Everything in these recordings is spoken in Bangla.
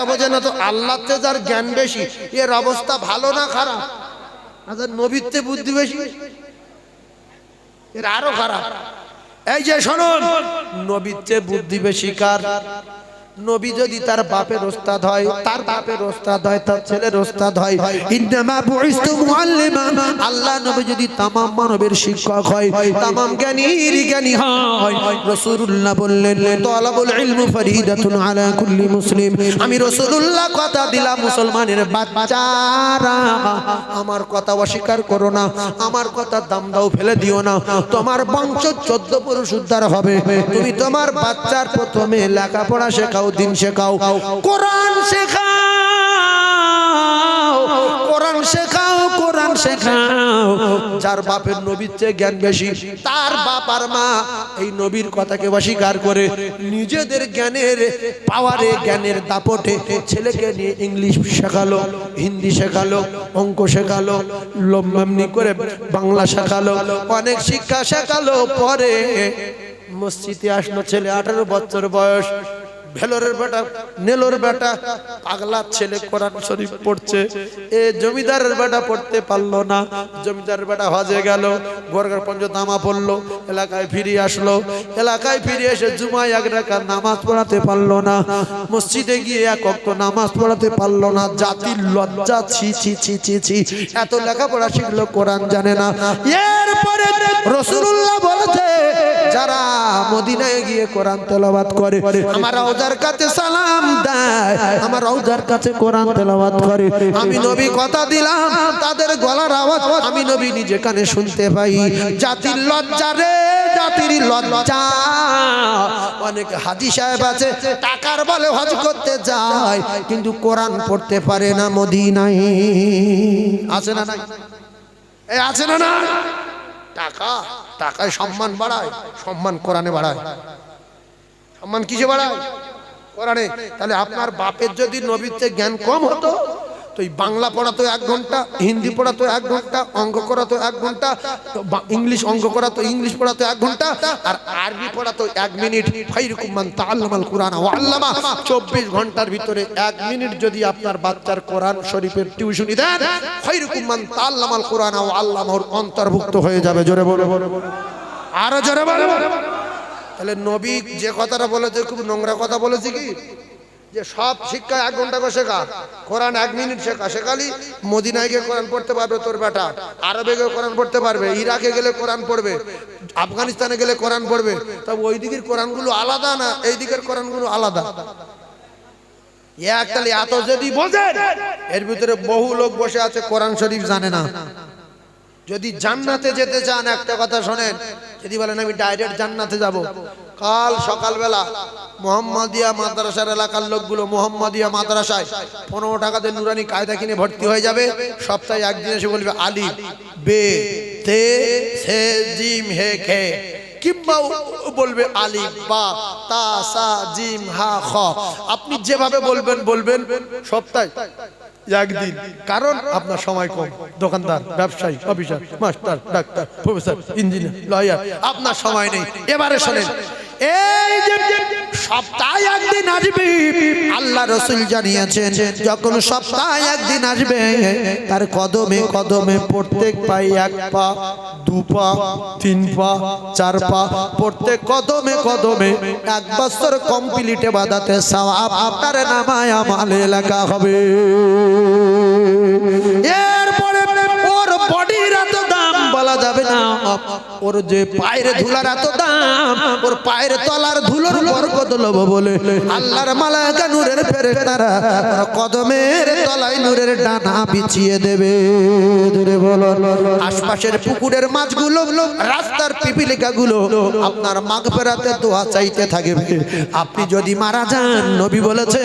কথা বোঝে না তো, আল্লাহতে যার জ্ঞান বেশি, এর অবস্থা ভালো না খারাপ? আচ্ছা নবীতে বুদ্ধি বেশি? এর আরও খারাপ। এই যে শোনো নবীতে বুদ্ধি বেশি কার? নবী যদি তার বাপের ওস্তাদ হয়, তার বাপের ওস্তাদ হয়, তার ছেলের ওস্তাদ হয়। আল্লাহ নবী যদি তামাম মানবের শিক্ষক হয়, তামাম জ্ঞানীর জ্ঞানী হয়। রাসূলুল্লাহ বললেন, তালাবুল ইলমু আলা কুল্লি মুসলিম। আমি রাসূলুল্লাহ কথা দিলাম মুসলমানের বাচ্চারা। আমার কথা অস্বীকার করো না, আমার কথা দাম দাও ফেলে দিও না। তোমার বংশ চোদ্দ পুরুষ উদ্ধার হবে। তুমি তোমার বাচ্চার প্রথমে লেখাপড়া শেখাও দিন শেখাও, কোরআন শেখাও কোরআন শেখাও কোরআন শেখাও। যার বাপের নবীর চেয়ে জ্ঞান বেশি, তার বাপ আর মা এই নবীর কথাকে অস্বীকার করে নিজেদের জ্ঞানের পাওয়ারে জ্ঞানের দাপটে ছেলেকে নিয়ে ইংলিশ শেখালো, হিন্দি শেখালো, অঙ্ক শেখালো, লম্বামনি করে বাংলা শেখালো, অনেক শিক্ষা শেখালো। পরে মসজিদে আসলো ছেলে আঠারো বছর বয়স। ভেলোরের বেটা, নেলোর বেটা পাগলার ছেলে কোরআন শরীফ পড়ছে। এ জমিদারের বেটা পড়তে পারল না। জমিদারের বেটা হজে গেল, বর্গার পঞ্চ নামা পড়ল, এলাকায় ফিরে আসলো। এলাকায় ফিরে এসে জুমায় এক রাখা নামাজ পড়াতে পারল না। মসজিদে গিয়ে এক অক্ত নামাজ পড়াতে পারল না। জাতির লজ্জা, ছি ছি ছি ছি ছি। এত লেখাপড়া শিখলো কোরআন জানে না। এরপরে রসুল্লাহ বলেছে, যারা মদিনায় গিয়ে কোরআন তেলাবাত করে আমার রওজার কাছে সালাম দেয়। আমার রওজার কাছে কোরআন তেলাবাত করে। আমি নবী কথা দিলাম, তাদের গলার আওয়াজ আমি নবী নিজে কানে শুনতে পাই। জাতির লজ্জা রে, জাতির লজ্জা। অনেক হাজি সাহেব আছে, টাকার বলে হজ করতে যায়, কিন্তু কোরআন পড়তে পারে না মদিনায়। আছে না নাই? এই আছে না না টাকা, টাকায় সম্মান বাড়ায়, সম্মান কোরআনে বাড়ায়। সম্মান কিসে বাড়ায়? কোরআনে, তাহলে আপনার বাপের যদি নবীতে জ্ঞান কম হতো, তো বাংলা পড়া তো এক ঘণ্টা, হিন্দি পড়া তো এক ঘণ্টা, অঙ্ক করা তো এক ঘণ্টা ইংলিশ অঙ্ক করা তো ইংলিশ পড়া তো এক ঘণ্টা, আর আরবি পড়া তো এক মিনিট। ফাইরকুম মান তাআল্লামাল কুরআন ওয়া আল্লামা। 24 ঘণ্টার ভিতরে এক মিনিট যদি আপনার বাচ্চার কোরআন শরীফের টিউশনি দেন, ফাইরকুম মান তাআল্লামাল কুরআন ওয়া আল্লামাহুর অন্তর্ভুক্ত হয়ে যাবে। জোরে বলে আরও জোরে বলে তাহলে নবী যে কথাটা বলেছে, খুব নোংরা কথা বলেছে কি? যে সব শিক্ষা এক ঘণ্টা করে শেখা, কোরআন এক মিনিট শেখা, শেখালি মদিনায় গিয়ে কোরআন পড়তে পারবে তোর বেটা, আরবে গিয়ে কোরআন পড়তে পারবে, ইরাকে গেলে কোরআন পড়বে, আফগানিস্তানে গেলে কোরআন পড়বে তবে ওই দিকের কোরআনগুলো আলাদা না এই দিকের কোরআনগুলো আলাদা? একতালি এত যদি বোঝেন, এর ভিতরে বহু লোক বসে আছে কোরআন শরীফ জানে না। যদি জান্নাতে যেতে চান, একটা কথা শোনেন, যদি বলেন, আমি ডাইরেক্ট জান্নাতে যাব। কাল সকালবেলা মোহাম্মদিয়া মাদ্রাসার এলাকার লোকগুলো মোহাম্মদিয়া মাদ্রাসায় পনেরো টাকাতে নুরানি কায়দা কিনে ভর্তি হয়ে যাবে। সপ্তাহে একদিন এসে বলবে, আলি, বে, তে, সে, জিম, হে, খে। কিংবা বলবে, আলি, বা, তা, সা, জিম, হা, খ। আপনি যেভাবে বলবেন বলবেন। সপ্তাহে একদিন কারণ আপনার সময় কম। দোকানদার, ব্যবসায়ী, officer, master, doctor, professor, engineer, lawyer, আপনার সময় নেই। এবারে শোনেন এই একদিন আসবে, আল্লাহ রসুল জানিয়েছেন, যখন সপ্তাহে একদিন আসবে, তার কদমে কদমে প্রত্যেক পাই এক পা, দু পা, তিন পা, চার পা, প্রত্যেক কদমে কদমে এক বছর কমপ্লিটে বাদাতে সওয়াব আপনার নামায় আমালে লেখা হবে। ওর যে পায়ের ধুলার এত দাম ওর পায়ের তলার ধুলোর বরকত লব বলে আল্লাহর মালাকা নূরের ফেরেশতারা ওর কদমের তলায় নূরের ডানা বিছিয়ে দেবে। ধরে বলো আশপাশের পুকুরের মাছগুলো রাস্তার পিপিলিকাগুলো আপনার মাঘ ফেরাতে দোয়া চাইতে থাকবে। আপনি যদি মারা যান নবী বলেছে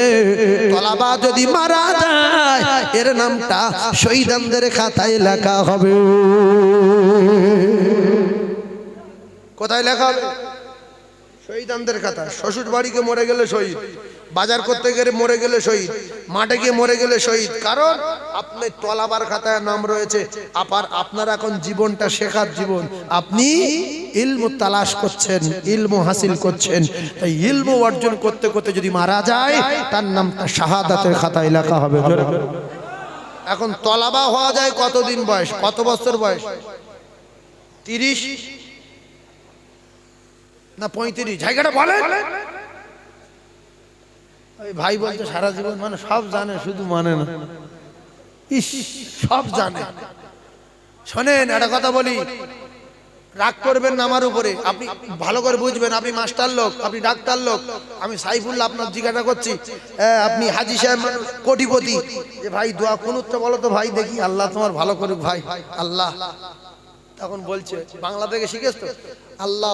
তলাবা যদি মারা যায় এর নামটা শহীদানদের খাতায় লেখা হবে। কোথায় লেখা হবে? শহীদানদের খাতা। শ্বশুর বাড়িকে মরে গেলে শহীদ, বাজার করতে গেলে মরে গেলে শহীদ, মাঠে গিয়ে মরে গেলে শহীদ। কারণ আপনি তলাবার খাতায় নাম রয়েছে। আবার আপনার এখন জীবনটা শেখার জীবন। আপনি ইলম তালাশ করছেন, ইলম হাসিল করছেন। তাই ইলম অর্জন করতে করতে যদি মারা যায়, তার নামটা শাহাদাতের খাতায় লেখা হবে। এখন তলাবা হওয়া যায় কতদিন বয়স? কত বছর বয়স? তিরিশ? না, পঁয়ত্রিশ। জায়গাটা ওই ভাই বলছে সারা জীবন মানে সব জানে, শুধু মানে না। ইস, সব জানে। শোনেন, একটা কথা বলি। রাগ করবেন না আমার উপরে। আপনি ভালো করে বুঝবেন, আপনি মাস্টার লোক, আপনি ডাক্তার লোক। আমি সাইফুল্লাহ আপনার জিজ্ঞাসা করছি আপনি হাজি সাহেব কোটিপতি। ভাই, দোয়া কোন বলো তো ভাই, দেখি আল্লাহ তোমার ভালো করুক ভাই। আল্লাহ। তখন বলছে, বাংলা থেকে শিখেছ তো? আল্লাহ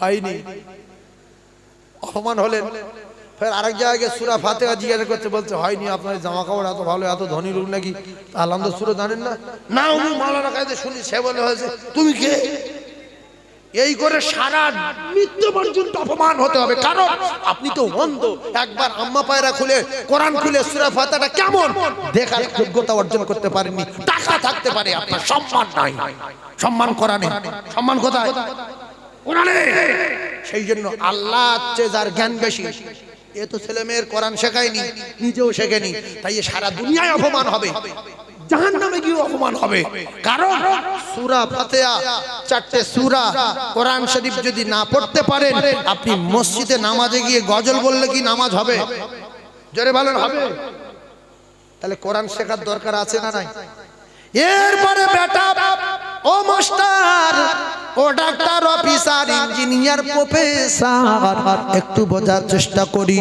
হয়নি। অপমান হলেন। ফের আরেক জায়গায় সুরা ফাতেহা জিজ্ঞাসা করতে বলছে, হয়নি, আপনার জামা কাপড় এত ভালো, এত ধনী লোক নাকি? আলহামদ সুরা জানেন না? না, উনি মালানা কায়দে শুনি, সে বলে হয়েছে, তুমি কে? এই করে সারা মৃত্যু পর্যন্ত অপমান হতে হবে। কারণ আপনি তো অন্ধ একবার আম্মা পায়রা খুলে, কোরআন খুলে সুরা ফাতাটা কেমন? দেখার যোগ্যতা অর্জন করতে পারেননি। টাকা থাকতে পারে, আপনার সম্মান নাই। সম্মান কোরআনে। সম্মান কোথায়? কোরআনে। সেই জন্য আল্লাহ চেয়ে যার জ্ঞান বেশি। এ তো ছেলে মেয়ের কোরআন শেখায়নি, নিজেও শেখেনি। তাই সারা দুনিয়ায় অপমান হবে। জাহান নামে গিয়ে অপমান হবে। কারণ সুরা চারটে সুরা কোরআন শরীফ যদি না পড়তে পারেন, আপনি মসজিদে নামাজে গিয়ে গজল বললে কি নামাজ হবে? জোরে বলেন, হবে। তাহলে কোরআন শেখার দরকার আছে না নাই? এরপরে বেটা, ও মাস্টার ও ডাক্তার, অফিসার, ইঞ্জিনিয়ার, প্রফেসর, একটু বোঝার চেষ্টা করি।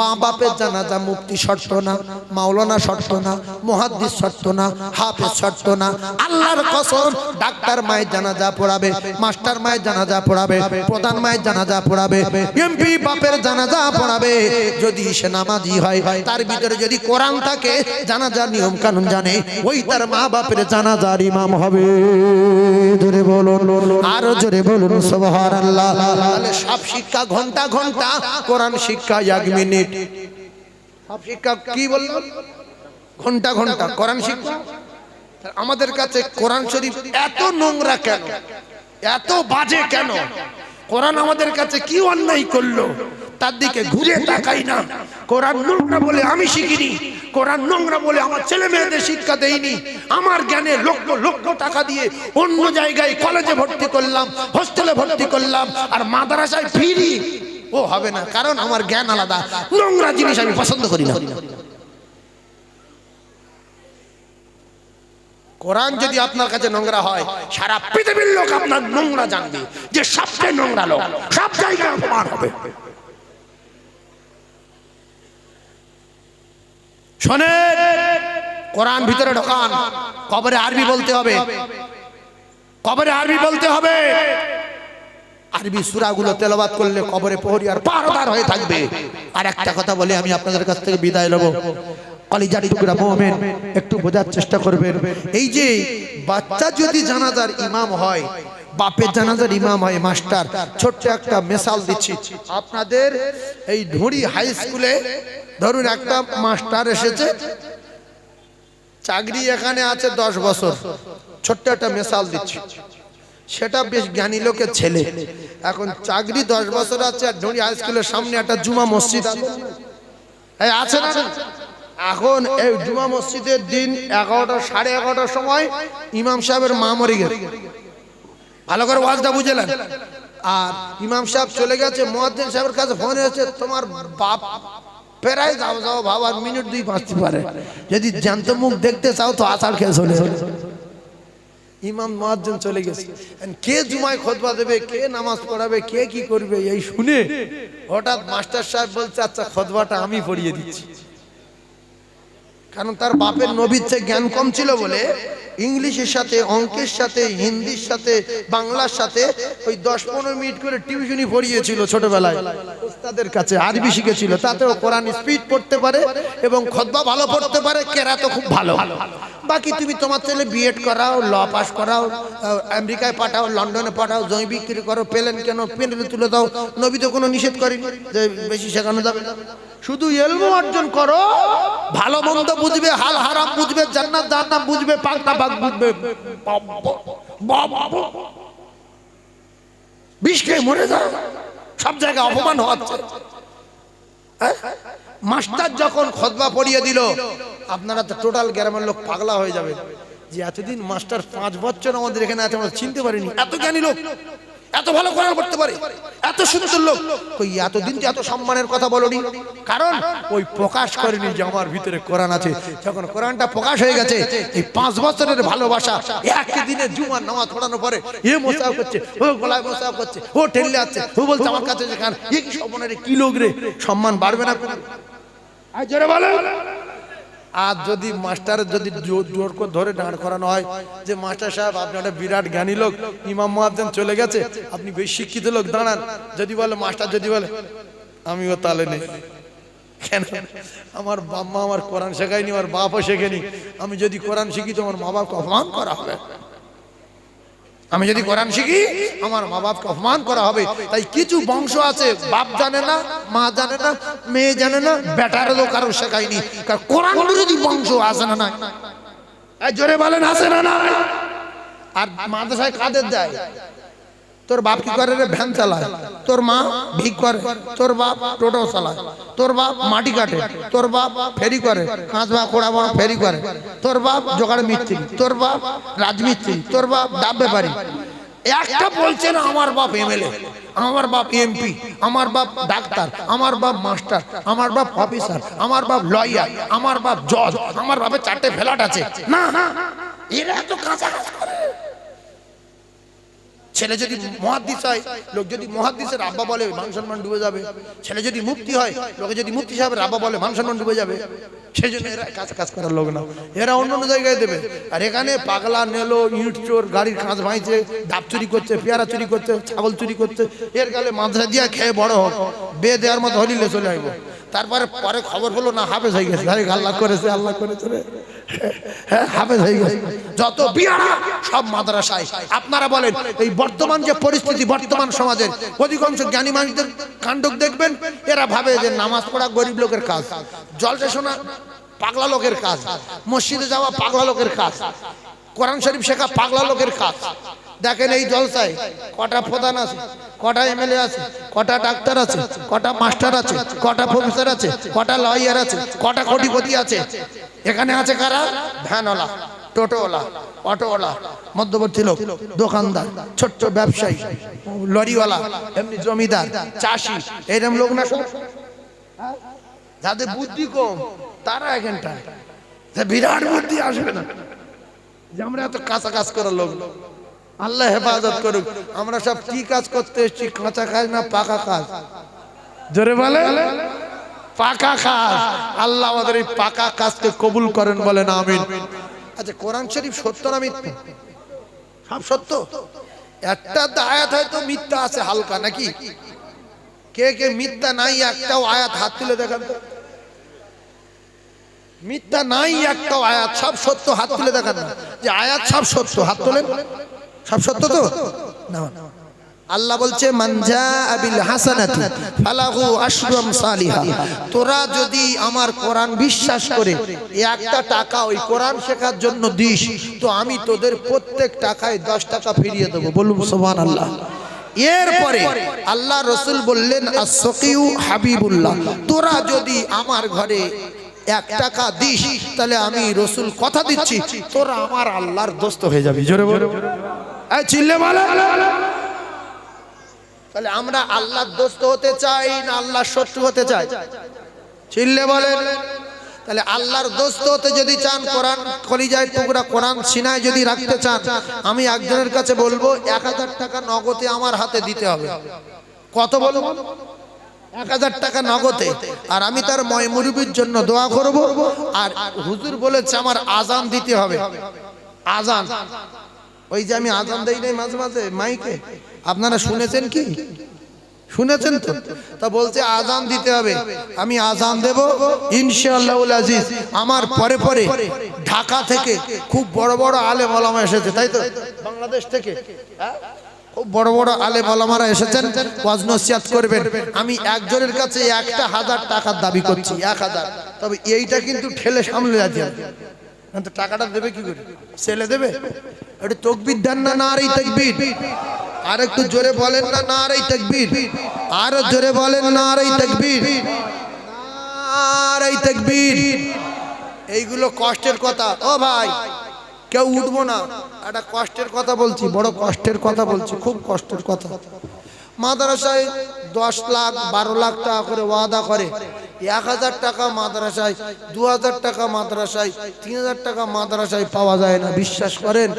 মা বাপের জানাজা মুক্তি শর্ত না, মাওলানা শর্ত না, মহাদ্দিস শর্ত না, হাফেজ শর্ত না। আল্লাহর কসম, ডাক্তার মায়ের জানাজা পড়াবে, মাস্টার মায়ের জানাজা পড়াবে, প্রধান মায়ের জানাজা পড়াবে, এমপি বাপের জানাজা পড়াবে। যদি সে নামাজি হয়, তার ভিতরে যদি কোরআন থাকে, জানাজার নিয়ম কানুন জানে, ওই তার মা বাপের জানাজার ইমাম হবে। ধরে বলুন। আরও জোরে বলুন সুবহানাল্লাহ। তাহলে সব শিক্ষা ঘণ্টা ঘণ্টা কোরআন শিক্ষা এক মিনিট। সব শিক্ষা কি বলল ঘণ্টা ঘণ্টা কোরআন শিক্ষা। আমাদের কাছে কোরআন শরীফ এত নোংরা কেন? এত বাজে কেন? কোরআন আমাদের কাছে কি অন্যায় করল? তার দিকে ঘুরে তাকাই না। কোরআন নোংরা বলে আমি শিখিনি। কোরআন নোংরা বলে আমার ছেলে মেয়েদের শিক্ষা দেইনি। আমার জ্ঞানে লক্ষ লক্ষ টাকা দিয়ে অন্য জায়গায় কলেজে ভর্তি করলাম হোস্টেলে ভর্তি করলাম আর মাদ্রাসায় ফিরি। ও হবে না কারণ আমার জ্ঞান আলাদা। নোংরা জিনিস আমি পছন্দ করি না। কোরআন যদি আপনার কাছে নোংরা হয় সারা পৃথিবীর লোক আপনার নোংরা জানবে যে সবচেয়ে নোংরা লোক সব জায়গায় অপমান হবে। শোনেন, কোরআন ভিতরে ঢোকান। কবরে আরবি বলতে হবে। কবরে আরবি বলতে হবে। আরবি সুরাগুলো তেলাবাত করলে কবরে প্রহরী আর পারদার হয়ে থাকবে। আর একটা কথা বলে আমি আপনাদের কাছ থেকে বিদায় নেব। একটু বোঝার চেষ্টা করবেন। এই যে বাচ্চা যদি জানাজার ইমাম হয় বাপের জানাজার ইমাম হয় মাস্টার। ছোট্ট একটা মেশাল দিচ্ছি। আপনাদের এই ধুরি হাই স্কুলে ধরুন একটা মাস্টার এসেছে। চাকরি এখানে আছে দশ বছর। ছোট্ট একটা মেশাল দিচ্ছি। সেটা বেশ জ্ঞানী লোকের ছেলে। এখন চাকরি দশ বছর আছে আর ধরি হাই স্কুলের সামনে একটা জুমা মসজিদ আছে না? এখন এই জুমা মসজিদের দিন এগারোটা সাড়ে এগারোটার সময় ইমাম সাহেবের মা মরে গেছে। ভালো করে ওয়াজটা বুঝলেন। আর ইমাম সাহেব চলে গেছে মহাদ্দিন সাহেবের কাছে ফোন এসেছে, তোমার বাপ ফেরাই যাও যাও বাবার মিনিট দুই বাঁচতে পারে। যদি জ্যান্ত মুখ দেখতে চাও তো আষাঢ় খেয়ে চলে যাও। ইমাম মহাজন চলে গেছে। কে জুমায় খোদবা দেবে, কে নামাজ পড়াবে, কে কি করবে, এই শুনে হঠাৎ মাস্টার সাহেব বলছে আচ্ছা খোদবাটা আমি পড়িয়ে দিচ্ছি। কারণ তার বাপের নবীর চেয়ে জ্ঞান কম ছিল বলে ইংলিশের সাথে, অঙ্কের সাথে, হিন্দির সাথে, বাংলার সাথে ওই দশ পনেরো মিনিট করে টিউশনি পড়িয়েছিল ছোটবেলায়। তাদের কাছে আরবি শিখেছিল, তাতেও কোরআন স্পিড পড়তে পারে এবং খতবা ভালো পড়তে পারে কেরা তো খুব ভালো। বাকি তুমি তোমার ছেলে বিএড করাও, ল পাস করাও আমেরিকায় পাঠাও, লন্ডনে পাঠাও, জমি বিক্রি করো, পেলেন কেন পেলে তুলে দাও, নবী তো কোনো নিষেধ করেনি যে বেশি শেখানো যাবে শুধু এলমু অর্জন করো, ভালো মন্দ বুঝবে, হাল হারাম বুঝবে, জান্নাত জান্নাত বুঝবে না হ্যাঁ? মাস্টার যখন খদবা পড়িয়ে দিল, আপনারা তো টোটাল গ্রামের লোক পাগলা হয়ে যাবে। যে এতদিন মাস্টার পাঁচ বছর আমাদের এখানে আছে, আমরা চিনতে পারিনি। এত জ্ঞানী লোক। এত ভালো কোরআন পড়তে পারে? এত সুন্দর লোক। কই, এতদিন তো এত সম্মানের কথা বলনি। কারণ ওই প্রকাশ করেনি যে আমার ভিতরে কোরআন আছে। যখন কোরআনটা প্রকাশ হয়ে গেছে, এই পাঁচ বছরের ভালোবাসা, একদিনে জুমার নামাজ পড়ানো পরে এ মোসাফ করছে, ও গলায় মোসাফ করছে, ও ঠেললে আছে, ও বলছে আমার কাছে যেখানে এ কি সম্মানের কি লোক রে? সম্মান বাড়বে না জোরে বলে। আর যদি মাস্টার যদি জোর করে ধরে দাঁড় করানো হয়, যে মাস্টার সাহেব, আপনি একটা বিরাট জ্ঞানী লোক, ইমাম মহাজন চলে গেছে, আপনি বেশ শিক্ষিত লোক, দাঁড়ান। যদি বলে, মাস্টার, যদি বলে, আমিও তালে নেই। কেন? আমার বাপ মা আমার কোরআন শেখায়নি, আমার বাপও শেখেনি। আমি যদি কোরআন শিখি, তো আমার মা বাপকে অপমান করা হবে। আমি যদি কোরআন শিখি, আমার মা বাপকে অপমান করা হবে। তাই কিছু বংশ আছে, বাপ জানে না, মা জানে না, মেয়ে জানে না, বেটার লোক কারও শেখায়নি। কোরআন যদি বংশ আছে না না জোরে বলেন, আছে না না আর মাদ্রাসায় কাদের দেয়? তোর বাপ কি করে রে? ভ্যান চালায়। তোর মা ভিক করে। তোর বাপ টোটো চালায়। তোর বাপ মাটি কাটে। তোর বাপ ফেরি করে। কাঁচ বা কোড়া বড় ফেরি করে। তোর বাপ জোগাড় মিস্ত্রি। তোর বাপ রাজমিস্ত্রি। তোর বাপ ডাব ব্যাপারি। একটা বলছে না, আমার বাপ এমএলএ। আমার বাপ এমপি। আমার বাপ ডাক্তার। আমার বাপ মাস্টার। আমার বাপ অফিসার। আমার বাপ লয়ার। আমার বাপ জজ। আমার বাপের চারটে ফ্ল্যাট আছে। না এরা এত কাঁচা কাজ করে। ছেলে যদি মহাদ্দিস হয়, লোক যদি মহাদ্দিসের আব্বা বলে মান সম্মান ডুবে যাবে। ছেলে যদি মুক্তি হয়, লোকে যদি মুক্তি সাহেবের আব্বা বলে মান সম্মান ডুবে যাবে। সেই জন্য এরা কাজ কাজ করার লোক না। এরা অন্য অন্য জায়গায় দেবে। আর এখানে পাগলা, নেলো, ইট, চোর, গাড়ির কাঁচ ভাঙছে, ডাব চুরি করছে, পেয়ারা চুরি করছে, ছাগল চুরি করছে। এর গালে মাদ্রা দিয়া খেয়ে বড় হোক বে দেওয়ার মতো হলিলে চলে আসব তারপরে পরে খবর হলো না, হাফেজ হয়ে গেছে। আল্লাহ করেছে আল্লাহ করেছে হ্যাঁ হাফেজ হয়ে গেছে। যত বিয়ারা, সব মাদ্রাসায়। আপনারা বলেন, এই বর্তমান যে পরিস্থিতি, বর্তমান সমাজের, অধিকাংশ জ্ঞানী মানুষদের কাণ্ড দেখবেন, এরা ভাবে যে নামাজ পড়া গরিব লোকের কাজ। জলসা শোনা পাগলা লোকের কাজ। মসজিদে যাওয়া পাগলা লোকের কাজ। কোরআন শরীফ শেখা পাগলা লোকের কাজ। দেখেন এই জলসায় কটা প্রধান আছে, কটা এমএলএ আছে, কটা ডাক্তার আছে, কটা মাস্টার আছে, কটা প্রফেসর আছে, কটা লয়ার আছে, কটা কোটিপতি আছে। এখানে আছে কারা? ভ্যানওয়ালা, টোটোওয়ালা, অটোওয়ালা, মধ্যবর্তী লোক, দোকানদার, ছোট্ট ব্যবসায়ী, লরিওয়ালা, এমনি জমিদার, চাষি এরকম লোক না যাদের বুদ্ধি কম, তারা এখানটা বিরাট বুদ্ধি আসবে না। যে আমরা এত কাঁচা কাজ করার লোক। আল্লাহ হেফাজত করুক। আমরা সব কি কাজ করতে এসেছি কাঁচা কাজ না পাকা কাজ জোরে বলে? পাকা কাজ আল্লাহ আমাদের এই পাকা কাজকে কবুল করেন বলেন, আমিন। আচ্ছা কোরআন শরীফ সত্য না মিথ্যা? সব সত্য? একটা আয়াত হয়তো মিথ্যা আছে হালকা, নাকি? কে কে মিথ্যা নাই, একটাও আয়াত হাত তুলে দেখান তো। মিথ্যা নাই, একটাও আয়াত, সব সত্য হাত তুলে দেখান যে আয়াত সব সত্য, হাত তোলেন। সব সত্য তো? আল্লাহ বলছে মানজা আবিল তোরা যদি আমার কোরআন বিশ্বাস করে একটা টাকা ওই কোরআন শেখার জন্য দিস, তো আমি তোদের প্রত্যেক টাকায় দশ টাকা ফিরিয়ে দেবো। বলুন, সুবহানাল্লাহ। এরপরে আল্লাহ রসুল বললেন হাবিবুল্লাহ, তোরা যদি আমার ঘরে এক টাকা দিস, তাহলে আমি রসুল কথা দিচ্ছি, তোরা আমার আল্লাহর দোস্ত হয়ে যাবি। জোরে বলো চিল্লে বলে। তাহলে আমরা আল্লাহর দোস্ত হতে চাই না আল্লাহর শত্রু হতে চাই? চিল্লে বলেন। তাহলে আল্লাহর দোস্ত হতে যদি চান কোরআন কলিজায় টুকরা কোরআন সিনায় যদি রাখতে চান আমি একজনের কাছে বলব এক হাজার টাকা নগদে আমার হাতে দিতে হবে। কত বলব? এক হাজার টাকা নগদে। আর আমি তার ময় মুরুবির জন্য দোয়া করব। আর হুজুর বলেছে আমার আজান দিতে হবে। আজান। ওই যে আমি আজান দেই নাই মাঝে মাঝে, মাইকে। আপনারা শুনেছেন কি? শুনেছেন তো? তা বলছে আজান দিতে হবে। আমি আজান দেব ইনশাআল্লাহ আজিজ। আমার পরে পরে ঢাকা থেকে খুব বড় বড় আলেম ওলামা এসেছে, তাই তো? বাংলাদেশ থেকে হ্যাঁ? খুব বড় বড় আলে ওলামারা এসেছেন, ওয়াজ নসিহাত করবেন। আমি একজনের কাছে একটা হাজার টাকার দাবি করছি, এক হাজার। তবে এইটা কিন্তু ঠেলে সামলে না তো টাকাটা দেবে কি করে? ছেলে দেবে? একটু তকবির দেন না না আর এই তকবির। আর একটু জোরে বলেন না না আর এই তকবির। আরও জোরে বলেন, না আর এই তকবির। আর এই তকবির। এইগুলো কষ্টের কথা। ও ভাই, কেউ উঠবো না। একটা কষ্টের কথা বলছি, বড় কষ্টের কথা বলছি, খুব কষ্টের কথা। মাদ্রাসায় দশ লাখ, বারো লাখ টাকা করে ওয়াদা করে। এক হাজার টাকা মাদ্রাসায়, দু হাজার টাকা মাদ্রাসায়, তিন হাজার টাকা মাদ্রাসায় পাওয়া যায় না। বিশ্বাস করেন?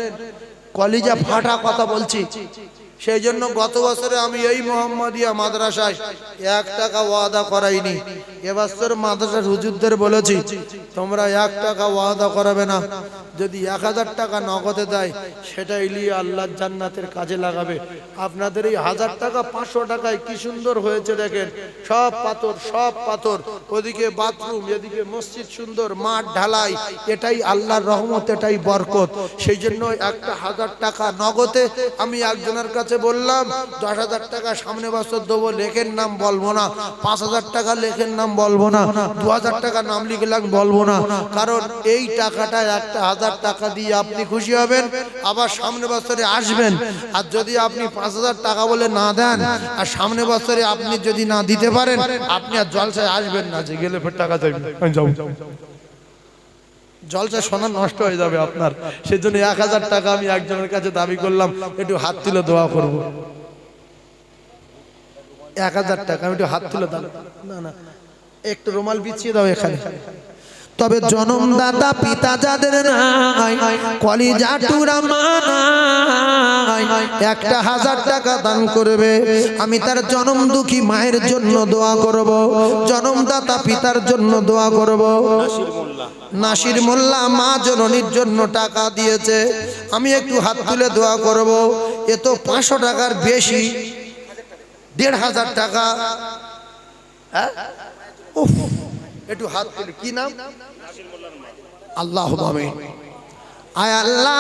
কলেজে ফাটা কথা বলছি। সেই জন্য গত বছরে আমি এই মোহাম্মদিয়া মাদ্রাসায় এক টাকা ওয়াদা করাইনি। এবছর মাদ্রাসার হুজুরদের বলেছি, তোমরা এক টাকা ওয়াদা করাবে না। যদি এক হাজার টাকা নগদে দেয় সেটা ইলিয়ে আল্লাহর জান্নাতের কাজে লাগাবে। আপনাদের এই হাজার টাকা পাঁচশো টাকায় কি সুন্দর হয়েছে দেখেন। সব পাথর সব পাথর। ওদিকে বাথরুম, এদিকে মসজিদ সুন্দর, মাঠ ঢালাই। এটাই আল্লাহর রহমত, এটাই বরকত। সেই জন্য একটা হাজার টাকা নগদে আমি একজনের কাছে বললাম, দশ হাজার টাকা সামনে বছর দেবো, লেখের নাম বলব না। পাঁচ হাজার টাকা লেখের নাম বলব না। দু হাজার টাকা নাম লিখলাম বলব না। কারণ এই টাকাটা একটা হাজার টাকা দিয়ে আপনি খুশি হবেন, আবার সামনে বছরে আসবেন। আর যদি আপনি পাঁচ হাজার টাকা বলে না দেন, আর সামনে বছরে আপনি যদি না দিতে পারেন, আপনি আর জলসায় আসবেন না। যে গেলে ফের টাকা চাইবেন জলসা সোনা নষ্ট হয়ে যাবে আপনার। সেজন্য এক হাজার টাকা আমি একজনের কাছে দাবি করলাম, একটু হাত তুলে দোয়া করব। এক হাজার টাকা, আমি একটু হাত তুলে দাও না না, একটু রুমাল বিছিয়ে দাও এখানে। তবে জনমদাতা পিতা যাদের নাই, কলিজা টুরা মানাই একটা হাজার টাকা দান করবে। আমি তার জনম দুঃখী মায়ের জন্য দোয়া করব, জনমদাতা পিতার জন্য দোয়া করব। নাসির মোল্লা মা জননীর জন্য টাকা দিয়েছে, আমি একটু হাত তুলে দোয়া করব। এ তো পাঁচশো টাকার বেশি, দেড় হাজার টাকা। হ্যাঁ? একটু হাত তুলে। কি নাম? আল্লাহ আয় আল্লাহ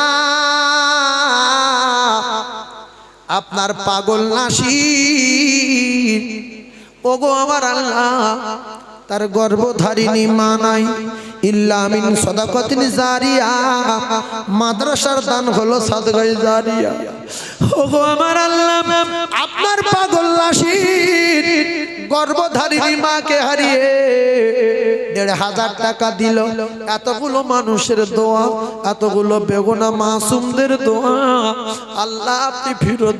আপনার পাগল নাসির। ওগো আমার আল্লাহ তার গর্ভধারিণী মা নাই। ইল্লামিন সদাকতিন জারিয়া। মাদ্রাসার দান হলো সাদগাই জারিয়া। ওগো আমার আল্লাহ আপনার পাগল নাসির গর্ভধারিণী মাকে হারিয়ে দেড় হাজার টাকা দিল। এতগুলো মানুষের দোয়া, এতগুলো বেগুনা মাসুমদের দোয়া। আল্লাহ আপনি ফিরত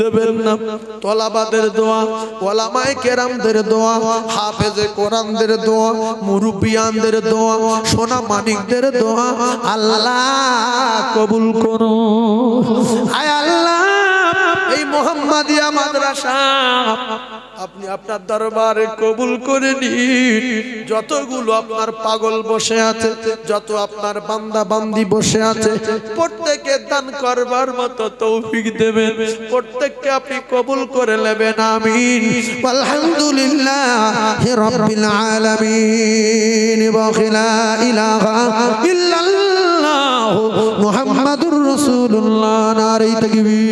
দেবেন না। তলাবাদের দোয়া, ওলামায়ে কেরামদের দোয়া, হাফেজে কোরআনদের দোয়া মুরুবিয়ানদের দোয়া, সোনা মানিকদের দোয়া। আল্লাহ কবুল করো। আয় আল্লাহ, এই মোহাম্মদিয়া মাদ্রাসা। আপনি আপনার দরবারে কবুল করে নিন। যতগুলো আপনার পাগল বসে আছে, যত আপনার বান্দা বান্দি বসে আছে, প্রত্যেকে দান করবার মতো তৌফিক দেবেন। প্রত্যেককে আপনি কবুল করে নেবেন, আমিন। আলহামদুলিল্লাহ রাব্বিল আলামিন। ওয়া লা ইলাহা ইল্লাল্লাহ। মুহাম্মাদুর রাসূলুল্লাহ। নারী তাকবীর।